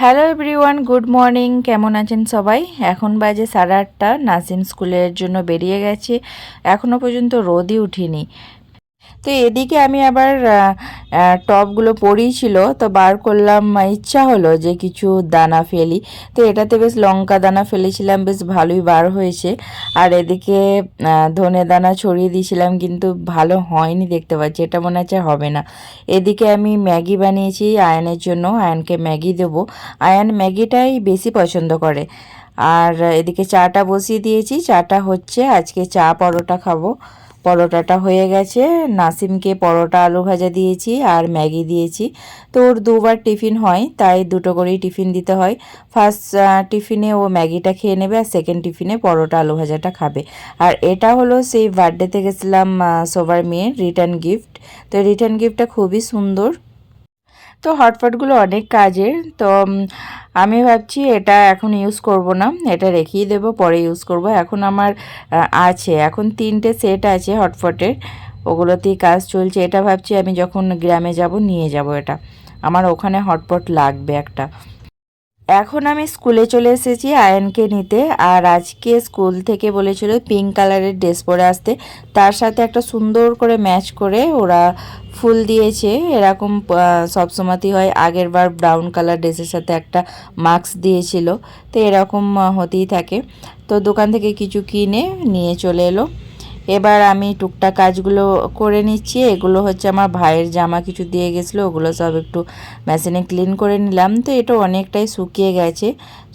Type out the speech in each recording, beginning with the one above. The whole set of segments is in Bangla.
Hello everyone, good morning. কেমন আছেন সবাই? এখন বাজে সাড়ে আটটা। নাসিম স্কুলের জন্য বেরিয়ে গেছে। এখনও পর্যন্ত রোদই উঠিনি। তো এদিকে আমি আবার টপগুলো পরেই ছিল তো বার করলাম ইচ্ছা হলো যে কিছু দানা ফেলি। তো এটাতে বেশ লঙ্কা দানা ফেলেছিলাম, বেশ ভালোই বার হয়েছে। আর এদিকে ধনে দানা ছড়িয়ে দিয়েছিলাম, কিন্তু ভালো হয়নি দেখতে পাচ্ছি, এটা মনে হচ্ছে হবে না। এদিকে আমি ম্যাগি বানিয়েছি আয়নের জন্য, আয়নকে ম্যাগি দেবো। আয়ন ম্যাগিটাই বেশি পছন্দ করে। আর এদিকে চাটা বসিয়ে দিয়েছি, চাটা হচ্ছে আজকে চা পরোটা খাব। পরোটাটা হয়ে গেছে। নাসিমকে পরোটা আলু ভাজা দিয়েছি আর ম্যাগি দিয়েছি। তো ওর দুবার টিফিন হয়, তাই দুটো করেই টিফিন দিতে হয়। ফার্স্ট টিফিনে ও ম্যাগিটা খেয়ে নেবে আর সেকেন্ড টিফিনে পরোটা আলু ভাজাটা খাবে। আর এটা হলো সেই বার্থডেতে গেছিলাম সবার মেয়ের রিটার্ন গিফট। তো রিটার্ন গিফটটা খুবই সুন্দর। তো হটপটগুলো অনেক কাজের, তো আমি ভাবছি এটা এখন ইউজ করব না, এটা রেখেই দেব, পরে ইউজ করব। এখন আমার আছে, এখন তিনটে সেট আছে হটপটের, ওগুলোতেই কাজ চলছে। এটা ভাবছি আমি যখন গ্রামে যাব, নিয়ে যাব এটা। আমার ওখানে হটপট লাগবে একটা। এখন আমি স্কুলে চলে এসেছি আয়নকে নিতে, আর আজকে স্কুল থেকে বলেছিল পিঙ্ক কালারের ড্রেস পরে আসতে। তার সাথে একটা সুন্দর করে ম্যাচ করে ওরা ফুল দিয়েছে। এরকম সবসময়তেই হয়। আগের বার ব্রাউন কালার ড্রেসের সাথে একটা মাস্ক দিয়েছিল। তো এরকম হতেই থাকে। তো দোকান থেকে কিছু কিনে নিয়ে চলে এলো। এবার আমি টুকটাক কাজগুলো করে নিচ্ছি। এগুলো হচ্ছে আমার ভাইয়ের জামা কিছু দিয়ে গেছিল, ওগুলো সব একটু মেশিনে ক্লিন করে নিলাম। তো এটা অনেকটাই শুকিয়ে গেছে,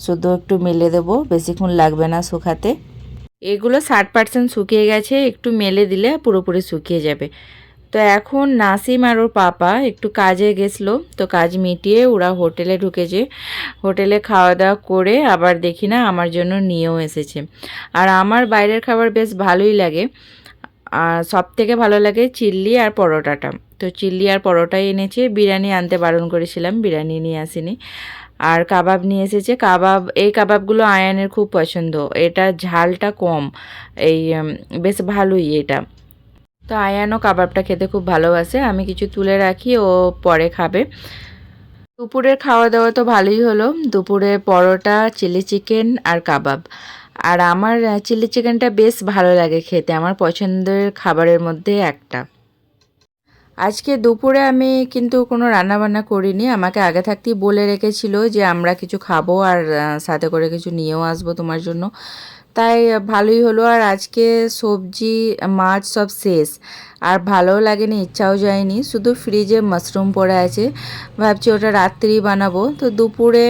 শুধু একটু মেলে দেবো, বেশিক্ষণ লাগবে না শুকাতে। এগুলো ষাট পার্সেন্ট শুকিয়ে গেছে, একটু মেলে দিলে পুরোপুরি শুকিয়ে যাবে। তো এখন নাসিম আর ওর পাপা একটু কাজে গেছিল, তো কাজ মিটিয়ে ওরা হোটেলে ঢুকেছে হোটেলে খাওয়া দাওয়া করে আবার দেখি না আমার জন্য নিয়েও এসেছে। আর আমার বাইরের খাবার বেশ ভালোই লাগে। আর সব থেকে ভালো লাগে চিল্লি আর পরোটাটা। তো চিল্লি আর পরোটাই এনেছে, বিরিয়ানি আনতে বারণ করেছিলাম, বিরিয়ানি নিয়ে আসিনি। আর কাবাব নিয়ে এসেছে। কাবাব, এই কাবাবগুলো আয়ানের খুব পছন্দ। এটা ঝালটা কম, এই বেশ ভালোই এটা। তো আয়ানও কাবাবটা খেতে খুব ভালোবাসে। আমি কিছু তুলে রাখি, ও পরে খাবে। দুপুরের খাওয়া দাওয়া তো ভালোই হলো। দুপুরে পরোটা, চিলি চিকেন আর কাবাব। আর আমার চিলি চিকেনটা বেশ ভালো লাগে খেতে। আমার পছন্দের খাবারের মধ্যে একটা। আজকে দুপুরে আমি কিন্তু কোনো রান্নাবান্না করিনি। আমাকে আগে থাকতেই বলে রেখেছিল যে, আমরা কিছু খাব আর সাথে করে কিছু নিয়েও আসব তোমার জন্য। তাই ভালোই হলো আর আজকে সবজি, মাছ সব শেষ। আর ভালোও লাগেনি, ইচ্ছাও যায়নি। শুধু ফ্রিজে মাশরুম পড়ে আছে। ভাবছি ওটা রাত্রি বানাবো। তো দুপুরে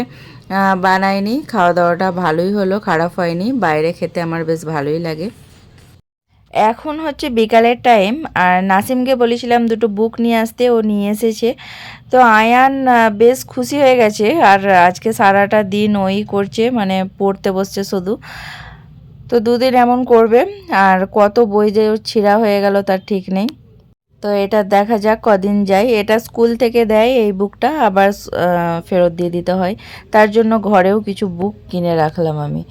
বানাইনি। খাওয়া দাওয়াটা ভালোই হলো, খারাপ হয়নি। বাইরে খেতে আমার বেশ ভালোই লাগে। এখন হচ্ছে বিকালের টাইম আর নাসিমকে বলেছিলাম দুটো বুক নিয়ে আসতে, ও নিয়ে এসেছে। তো আয়ান বেশ খুশি হয়ে গেছে, আর আজকে সারাটা দিন ওই করছে মানে পড়তে বসছে শুধু। তো দুদিন এমন করবে, আর কত বই যে ছিঁড়া হয়ে গেল তার ঠিক নেই। তো এটা দেখা যাক কদিন যায়। এটা স্কুল থেকে দেয় এই বুকটা আবার ফেরত দিয়ে দিতে হয়। তার জন্য ঘরেও কিছু বুক কিনে রাখলাম আমি।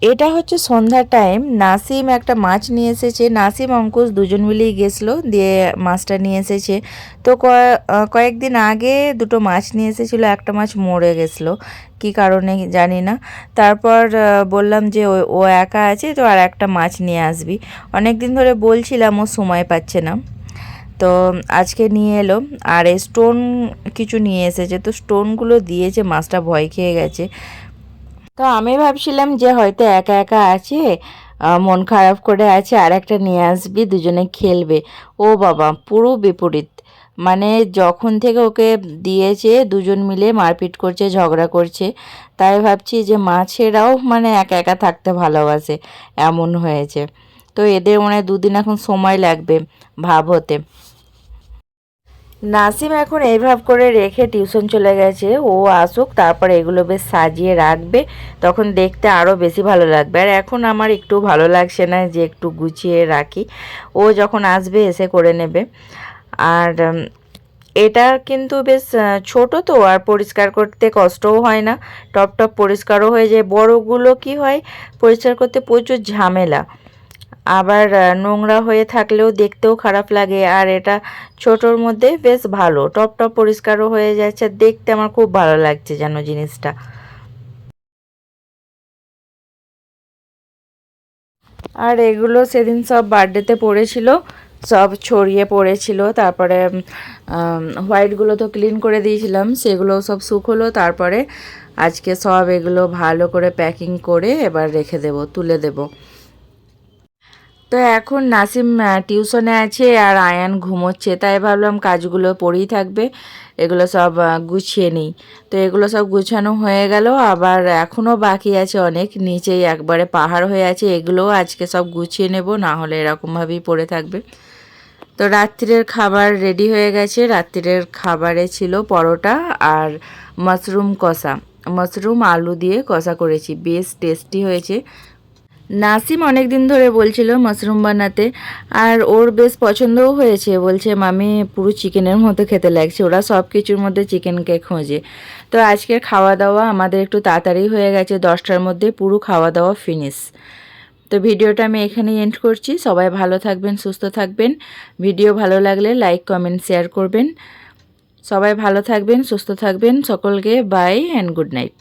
এটা হচ্ছে সন্ধ্যার টাইম নাসিম একটা মাছ নিয়ে এসেছে। নাসিম, অঙ্কুশ দুজন মিলেই গেছিল, দিয়ে মাছটা নিয়ে এসেছে। তো কয়- কয়েকদিন আগে দুটো মাছ নিয়ে এসেছিল, একটা মাছ মরে গেছিল। কি কারণে জানি না। তারপর বললাম যে ও- একা আছে, তো আর একটা মাছ নিয়ে আসবি। অনেক দিন ধরে বলছিলাম, ও সময় পাচ্ছে না। তো আজকে নিয়ে এলো। আর স্টোন কিছু নিয়ে এসেছে। তো স্টোনগুলো দিয়েছে, মাছটা ভয় খেয়ে গেছে। তো আমি ভাবছিলাম যে হয়তো একা একা আছে মন খারাপ করে আছে আর একটা নিয়ে আসবি, দুজনে খেলবে। ও বাবা, পুরো বিপরীত। মানে যখন থেকে ওকে দিয়েছে, দুজন মিলে মারপিট করছে, ঝগড়া করছে, তাই ভাবছি যে মাছেরাও মানে একা একা থাকতে ভালোবাসে, এমন হয়েছে। তো এদের মনে দুদিন এখন সময় লাগবে, ভাব হতে। নাসিম এখন এইভাব করে রেখে টিউশন চলে গেছে। ও আসুক, তারপর এগুলো বেশ সাজিয়ে রাখবে। তখন দেখতে আরও বেশি ভালো লাগবে। আর এখন আমার একটু ভালো লাগছে না যে একটু গুছিয়ে রাখি। ও যখন আসবে এসে করে নেবে। আর এটা কিন্তু বেশ ছোট তো, আর পরিষ্কার করতে কষ্টও হয় না। টপ টপ পরিষ্কারও হয়ে যায়। বড়গুলো কি হয়, পরিষ্কার করতে প্রচুর ঝামেলা। আবার নোংরা হয়ে থাকলেও দেখতেও খারাপ লাগে। আর এটা ছোটোর মধ্যে বেশ ভালো। টপ টপ পরিষ্কারও হয়ে যাচ্ছে। দেখতে আমার খুব ভালো লাগছে যেন জিনিসটা। আর এগুলো সেদিন সব বার্থডেতে পড়েছিল। সব ছড়িয়ে পড়েছিল। তারপরে হোয়াইটগুলো তো ক্লিন করে দিয়েছিলাম। সেগুলো সব শুকোলো তারপরে আজকে সব এগুলো ভালো করে প্যাকিং করে এবার রেখে দেব, তুলে দেব। তো এখন নাসিম টিউশনে আছে আর আয়ান ঘুমোচ্ছে। তাই ভাবলাম কাজগুলো পড়েই থাকবে, এগুলো সব গুছিয়ে নিই। তো এগুলো সব গুছানো হয়ে গেল, আবার এখনও বাকি আছে অনেক। নিচেই একবারে পাহাড় হয়ে আছে, এগুলোও আজকে সব গুছিয়ে নেব, না হলে এরকমভাবেই পড়ে থাকবে। তো রাত্রির খাবার রেডি হয়ে গেছে। রাত্রির খাবারে ছিল পরোটা আর মাশরুম কষা। মাশরুম আলু দিয়ে কষা করেছি, বেশ টেস্টি হয়েছে। নাসিম অনেক দিন ধরে বলছিল মাশরুম বানাতে, আর ওর বেশ পছন্দও হয়েছে। বলছে, মামি, পুরো চিকেনের মতো খেতে লাগছে। ওরা সব কিছুর মধ্যে চিকেনকে খোঁজে। তো আজকের খাওয়া দাওয়া আমাদের একটু তাড়াতাড়ি হয়ে গেছে। দশটার মধ্যে পুরো খাওয়া দাওয়া ফিনিশ তো ভিডিওটা আমি এখানেই এন্ড করছি। সবাই ভালো থাকবেন, সুস্থ থাকবেন। ভিডিও ভালো লাগলে লাইক কমেন্ট শেয়ার করবেন। সবাই ভালো থাকবেন, সুস্থ থাকবেন। সকলকে বাই অ্যান্ড গুড নাইট